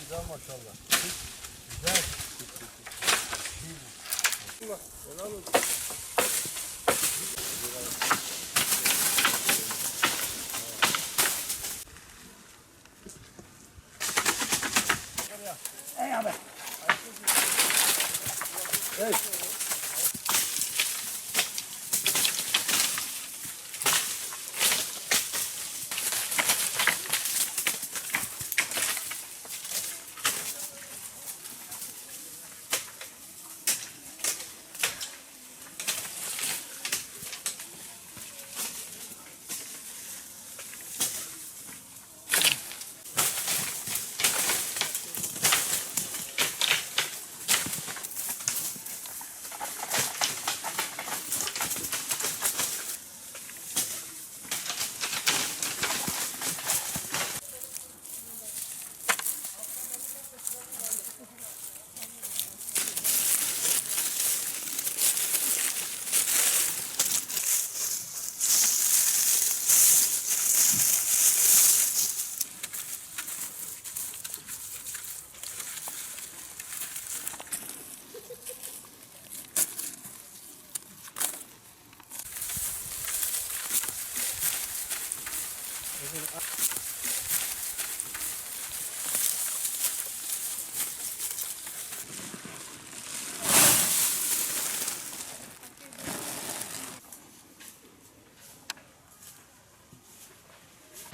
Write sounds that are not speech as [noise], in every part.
Güzel maşallah. Güzel. Helal olsun.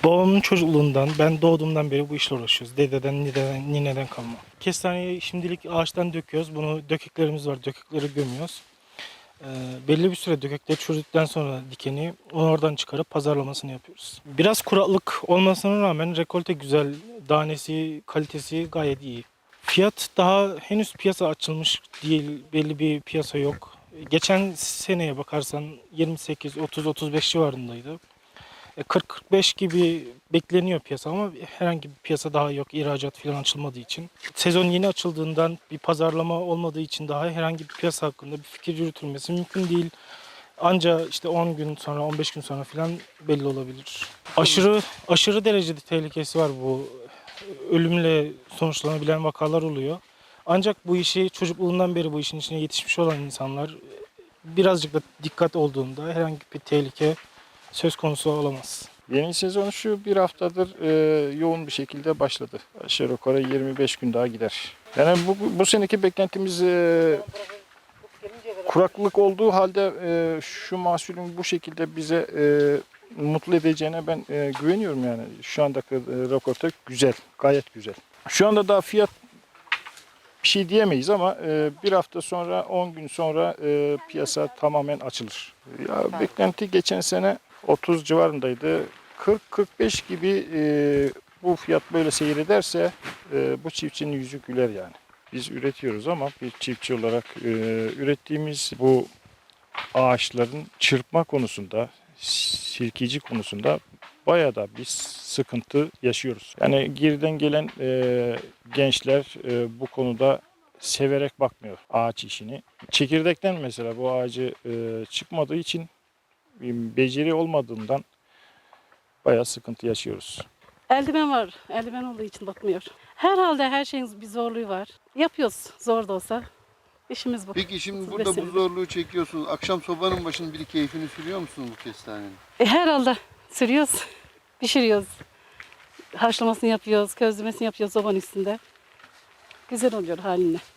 Babamın çocukluğundan, ben doğduğumdan beri bu işle uğraşıyoruz. Dededen, nineden, nineden kalma. Kestaneyi şimdilik ağaçtan döküyoruz. Bunu döküklerimiz var, dökükleri gömüyoruz. Ee, belli bir süre dökükleri çürüdükten sonra dikeni oradan çıkarıp pazarlamasını yapıyoruz. Biraz kuraklık olmasına rağmen rekolte güzel, danesi, kalitesi gayet iyi. Fiyat daha henüz piyasa açılmış değil, belli bir piyasa yok. Geçen seneye bakarsan 28, 30, 35 civarındaydı. E, 40-45 gibi bekleniyor piyasa ama herhangi bir piyasa daha yok. İhracat falan açılmadığı için. Sezon yeni açıldığından bir pazarlama olmadığı için daha herhangi bir piyasa hakkında bir fikir yürütülmesi mümkün değil. Anca işte 10 gün sonra 15 gün sonra falan belli olabilir. Aşırı aşırı derecede tehlikesi var bu. Ölümle sonuçlanabilen vakalar oluyor. Ancak bu işi çocukluğundan beri bu işin içine yetişmiş olan insanlar birazcık da dikkat olduğunda herhangi bir tehlike söz konusu olamaz. Yeni sezon şu bir haftadır e, yoğun bir şekilde başladı. Aşağı yukarı 25 gün daha gider. Yani bu, bu seneki beklentimiz e, kuraklık olduğu halde e, şu mahsulün bu şekilde bize e, mutlu edeceğine ben e, güveniyorum yani. Şu andaki e, raporta güzel, gayet güzel. Şu anda daha fiyat bir şey diyemeyiz ama e, bir hafta sonra 10 gün sonra e, piyasa tamamen açılır. Ya, beklenti geçen sene 30 civarındaydı. 40-45 gibi e, bu fiyat böyle seyrederse e, bu çiftçinin yüzü güler yani. Biz üretiyoruz ama bir çiftçi olarak e, ürettiğimiz bu ağaçların çırpma konusunda, silkici konusunda bayağı da bir sıkıntı yaşıyoruz. Yani geriden gelen e, gençler e, bu konuda severek bakmıyor ağaç işini. Çekirdekten mesela bu ağacı e, çıkmadığı için beceri olmadığından bayağı sıkıntı yaşıyoruz. Eldiven var. Eldiven olduğu için bakmıyor. Herhalde her şeyin bir zorluğu var. Yapıyoruz zor da olsa. İşimiz bu. Peki şimdi Siz burada bu zorluğu çekiyorsunuz. Akşam sobanın başında bir keyfini sürüyor musunuz bu kestanenin? E, herhalde sürüyoruz. [laughs] Pişiriyoruz. Haşlamasını yapıyoruz. Közlemesini yapıyoruz sobanın üstünde. Güzel oluyor haline.